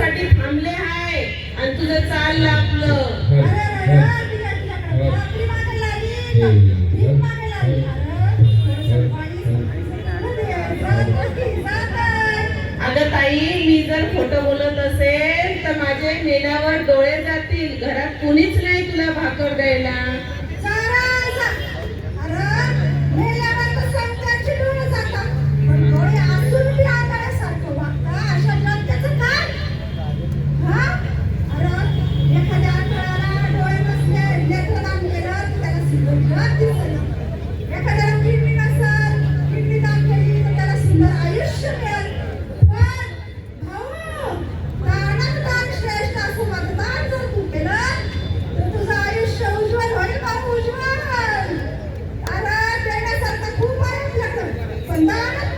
मॅरेथॉनसाठी थांबले हाय आणि तुझं चाललं आपलं. अगं ताई मी जर खोटं बोलत असेल तर माझे मेल्यावर डोळे जातील. घरात कुणीच नाही तुला भाकर द्यायला. एखाद्याला किडनी नसल किडनी दान केली तर त्याला सुंदर आयुष्य मिळेल पण भाऊ दानात दान श्रेष्ठ असं मतदान जर तू केलं तर तुझं आयुष्य उज्ज्वल होईल भाऊ उज्ज्वल अरे देण्यासारखं खूप आहे आपल्याकडं पण दानच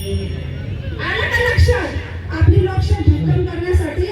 आणि का लक्षात आपली लक्ष भक्कम करण्यासाठी